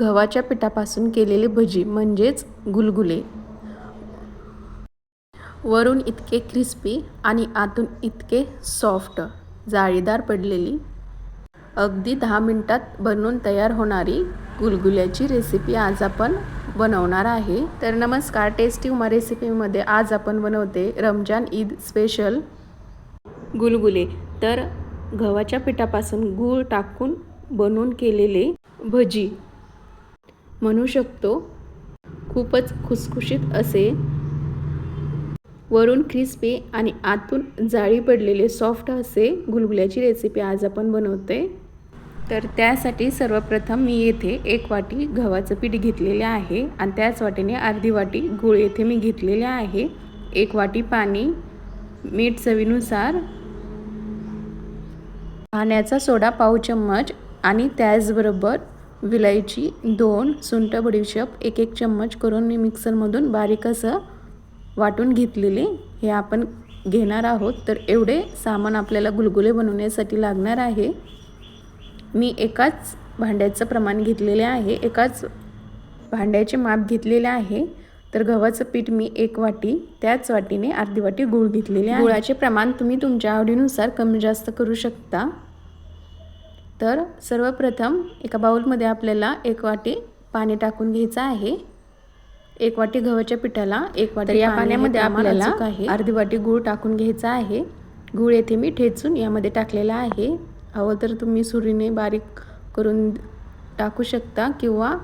गव्हाच्या पिठापासून केलेले भजी म्हणजेच गुलगुले. वरून इतके क्रिस्पी आणि आतून इतके सॉफ्ट जाळीदार पडलेली अगदी दहा मिनटात बनवून तयार होणारी गुलगुल्याची रेसिपी आज आपण बनवणार आहे. तर नमस्कार टेस्टी उमा रेसिपीमध्ये आज आपण बनवते रमजान ईद स्पेशल गुलगुले. तर गव्हाच्या पिठापासून गूळ टाकून बनवून केलेले भजी. म्हणू शकतो. खूपच खुसखुशीत असे. वरून क्रिस्पी आणि आतून जाळी पडलेले सॉफ्ट असे गुलगुल्याची रेसिपी आज आपण बनवते तर त्यासाठी सर्वप्रथम मी येथे एक वाटी गव्हाचं पीठ घेतलेले आहे आणि त्याच वाटीने अर्धी वाटी गूळ येथे मी घेतलेले आहे. एक वाटी पाणी मीठ चवीनुसार पाण्याचा सोडा पाव चम्मच आणि त्याचबरोबर विलायची दोन सुंठ बडीशेप एक एक चम्मच करून मी मिक्सरमधून बारीक असं वाटून घेतलेले. हे आपण घेणार आहोत. तर एवढे सामान आपल्याला गुलगुले बनवण्यासाठी लागणार आहे. मी एकाच भांड्याचं प्रमाण घेतलेले आहे. एकाच भांड्याचे माप घेतलेले आहे. तर गव्हाचं पीठ मी एक वाटी त्याच वाटीने अर्धी वाटी गूळ घेतलेले आहे. गुळाचे प्रमाण तुम्ही तुमच्या आवडीनुसार कमी जास्त करू शकता. तर सर्वप्रथम एका बाउलमध्ये आपल्याला एक वाटी पाणी टाकून घ्यायचं आहे. एक वाटी गव्हाच्या पिठाला एक वाटी या पाण्यामध्ये आपल्याला अर्धी वाटी गूळ टाकून घ्यायचा आहे. गूळ येथे मी ठेचून यामध्ये टाकलेला आहे. हवं तर तुम्ही सुरीने बारीक करून टाकू शकता किंवा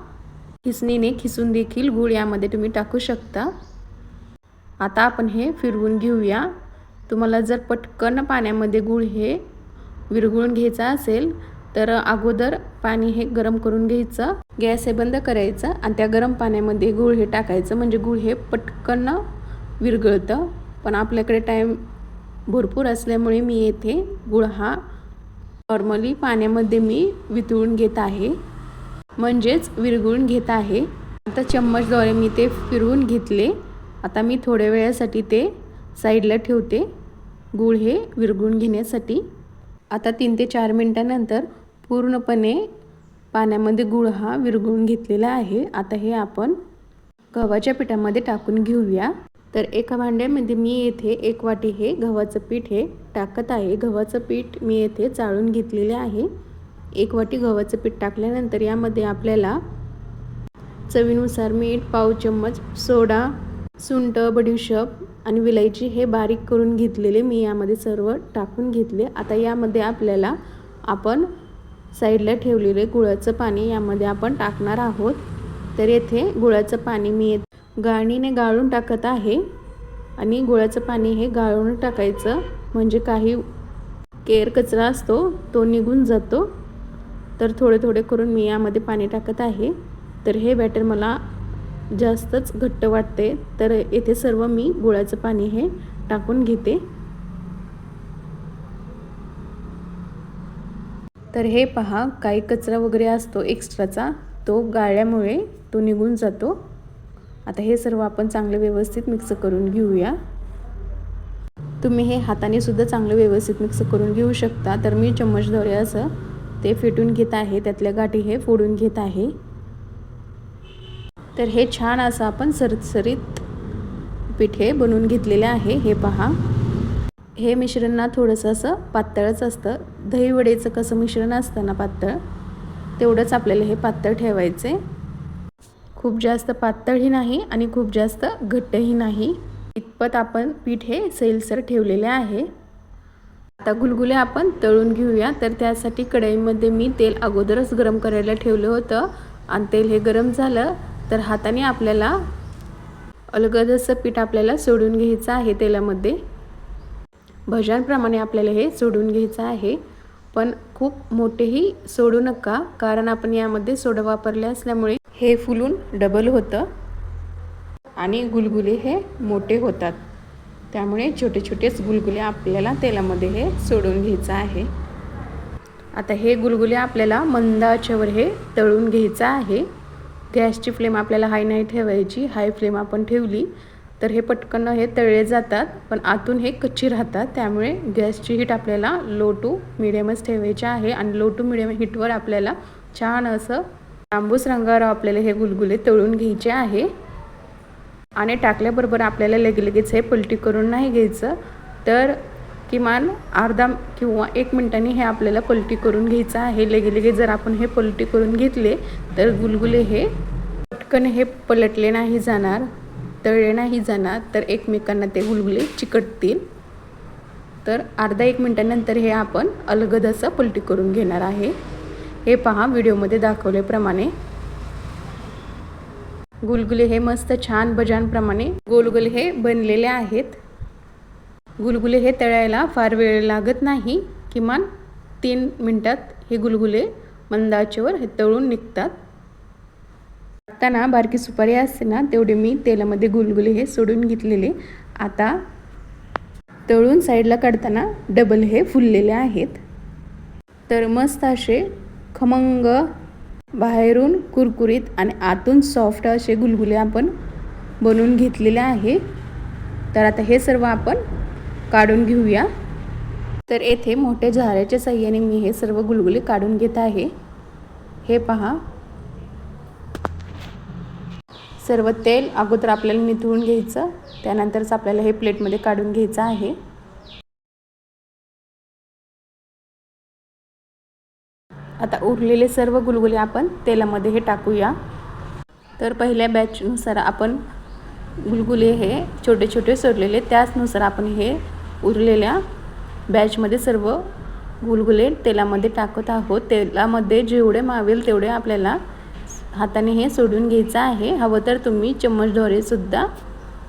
खिसणीने खिसून देखील गूळ यामध्ये तुम्ही टाकू शकता. आता आपण हे फिरवून घेऊया. तुम्हाला जर पटकन पाण्यामध्ये गूळ हे विरघळून घ्यायचा असेल तर अगोदर पाणी हे गरम करून घ्यायचं. गॅस हे बंद करायचं आणि त्या गरम पाण्यामध्ये गूळ हे टाकायचं. म्हणजे गूळ हे पटकन विरघळतं. पण आपल्याकडे टाईम भरपूर असल्यामुळे मी येथे गूळ हा नॉर्मली पाण्यामध्ये मी वितळून घेत आहे. म्हणजेच विरघळून घेत आहे. आता चम्मचद्वारे मी ते फिरवून घेतले. आता मी थोड्या वेळासाठी ते साईडला ठेवते. गूळ हे विरघळून घेण्यासाठी. आता तीन ते चार मिनटानंतर पूर्णपणे पाण्यामध्ये गुळ हा विरघळून घेतलेला आहे. आता हे आपण गव्हाच्या पिठामध्ये टाकून घेऊया. तर एका भांड्यामध्ये मी येथे एक वाटी हे गव्हाचं पीठ हे टाकत आहे. गव्हाचं पीठ मी येथे चाळून घेतलेले आहे. एक वाटी गव्हाचं पीठ टाकल्यानंतर यामध्ये आपल्याला चवीनुसार मीठ पाव चम्मच सोडा सुंट बडीशप आणि विलायची हे बारीक करून घेतलेले मी यामध्ये सर्व टाकून घेतले. आता यामध्ये आपल्याला आपण साईडला ठेवलेले गुळाचं पाणी यामध्ये आपण टाकणार आहोत. तर येथे गुळाचं पाणी मी गाळणीने गाळून टाकत आहे. आणि गुळाचं पाणी हे गाळून टाकायचं. म्हणजे काही केर कचरा असतो तो निघून जातो. तर थोडे थोडे करून मी यामध्ये पाणी टाकत आहे. तर हे बॅटर मला जास्तच घट्ट वाटते. तर येथे सर्व मी गुळाचं पाणी हे टाकून घेते. तर हे पहा काही कचरा वगैरे असतो एक्स्ट्राचा तो गाळल्यामुळे तो निघून जातो. आता हे सर्व आपण चांगले व्यवस्थित मिक्स करून घेऊया. तुम्ही हे हाताने सुद्धा चांगलं व्यवस्थित मिक्स करून घेऊ शकता. तर मी चम्मचद्वारे असं ते फेटून घेत आहे त्यातल्या गाठी हे फोडून घेत आहे. तर हे छान असं आपण सरसरीत पिठे बनवून घेतलेले आहे. हे पहा. हे मिश्रण ना थोडंसं असं पातळच असतं. दहीवडेचं कसं मिश्रण असतं ना पातळ तेवढंच आपल्याला हे पातळ ठेवायचे. खूप जास्त पातळही नाही आणि खूप जास्त घट्टही नाही. इतपत आपण पीठ हे सैलसर ठेवलेले आहे. आता गुलगुले आपण तळून घेऊया. तर त्यासाठी कढईमध्ये मी तेल अगोदरच गरम करायला ठेवलं होतं. आणि तेल हे गरम झालं तर हाताने आपल्याला अलगदचं पीठ आपल्याला सोडून घ्यायचं आहे तेलामध्ये. भज्यांप्रमाणे आपल्याला हे सोडून घ्यायचं आहे. पण खूप मोठेही सोडू नका कारण आपण यामध्ये सोडं वापरले असल्यामुळे हे फुलून डबल होतं आणि गुलगुले हे मोठे होतात. त्यामुळे छोटे छोटेच गुलगुले आपल्याला तेलामध्ये हे सोडून घ्यायचं आहे. आता हे गुलगुले आपल्याला मंद आचेवर हे तळून घ्यायचं आहे. गॅसची फ्लेम आपल्याला हाय नाही ठेवायची हाय फ्लेम आपण ठेवली. तर हे पटकन हे तळले जातात पण आतून हे कच्ची राहतात. त्यामुळे गॅसची हीट आपल्याला लो टू मिडियमच ठेवायची आहे आणि लो टू मिडियम हीटवर आपल्याला छान असं तांबूस रंगावर आपल्याला हे गुलगुले तळून घ्यायचे आहे. आणि टाकल्याबरोबर आपल्याला लगेलगेच हे पलटी करून नाही घ्यायचं. तर किमान अर्धा किंवा एक मिनिटांनी हे आपल्याला पलटी करून घ्यायचं आहे. लगे लगेलगे जर आपण हे पलटी करून घेतले तर गुलगुले हे पटकन हे पलटले नाही जाणार. तळले नाही जाणार तर एकमेकांना ते गुलगुले चिकटतील. तर अर्धा एक मिनटानंतर हे आपण अलगद असं पलटी करून घेणार आहे. हे पहा व्हिडिओमध्ये दाखवल्याप्रमाणे. गुलगुले हे मस्त छान बजांप्रमाणे गोलगुल हे बनलेले आहेत. गुलगुले हे तळायला फार वेळ लागत नाही. किमान तीन मिनटात हे गुलगुले मंदाचेवर हे तळून निघतात. टाकताना बारकी सुपारी असते ना तेवढे मी तेलामध्ये गुलगुले हे सोडून घेतलेले. आता तळून साईडला काढताना डबल हे फुललेले आहेत. तर मस्त असे खमंग बाहेरून कुरकुरीत आणि आतून सॉफ्ट असे गुलगुले आपण बनवून घेतलेले आहे. तर आता हे सर्व आपण काढून घेऊया. तर येथे मोठ्या झाऱ्याच्या साह्याने मी हे सर्व गुलगुले काढून घेत आहे. हे पहा. सर्व तेल अगोदर आपल्याला निथळून घ्यायचं. त्यानंतरच आपल्याला हे प्लेटमध्ये काढून घ्यायचं आहे. आता उरलेले सर्व गुलगुले आपण तेलामध्ये हे टाकूया. तर पहिल्या बॅचनुसार आपण गुलगुले हे छोटे छोटे सोडलेले. त्याचनुसार आपण हे उरलेल्या बॅचमध्ये सर्व गुलगुले तेलामध्ये टाकत आहोत. तेलामध्ये जेवढे मावेल तेवढे आपल्याला हाताने हे सोडून घ्यायचं आहे. हवं तर तुम्ही चम्मचद्वारेसुद्धा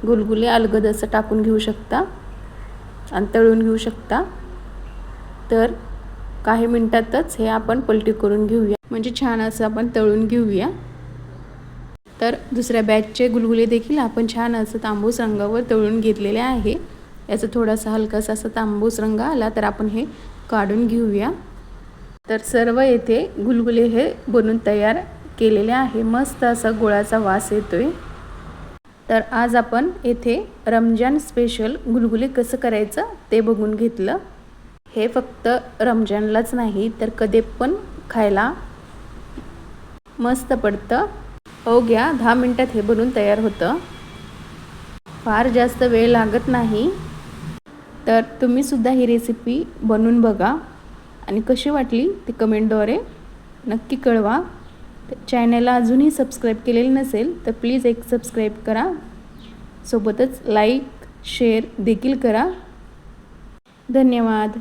गुलगुले अलगद असं टाकून घेऊ शकता आणि तळून घेऊ शकता. तर काही मिनटातच हे आपण पलटी करून घेऊया. म्हणजे छान असं आपण तळून घेऊया. तर दुसऱ्या बॅचचे गुलगुले देखील आपण छान असं तांबूस रंगावर तळून घेतलेले आहे. याचा थोडासा हलकासा असा तांबूस रंग आला तर आपण हे काढून घेऊया. तर सर्व येथे गुलगुले हे बनून तयार केलेले आहे. मस्त असा गुळाचा वास येतोय. तर आज आपण येथे रमजान स्पेशल गुलगुले कसं करायचं ते बघून घेतलं. हे फक्त रमजानलाच नाही तर कधी पण खायला मस्त पडतं. हो अवघ्या दहा मिनटात हे बनून तयार होतं. फार जास्त वेळ लागत नाही. तर तुम्हीसुद्धा ही रेसिपी बनवून बघा. आणि कशी वाटली ती कमेंटद्वारे नक्की कळवा. चॅनलला अजूनही सबस्क्राईब केलेलं नसेल तर प्लीज एक सबस्क्राईब करा. सोबतच लाईक शेअर देखील करा. धन्यवाद.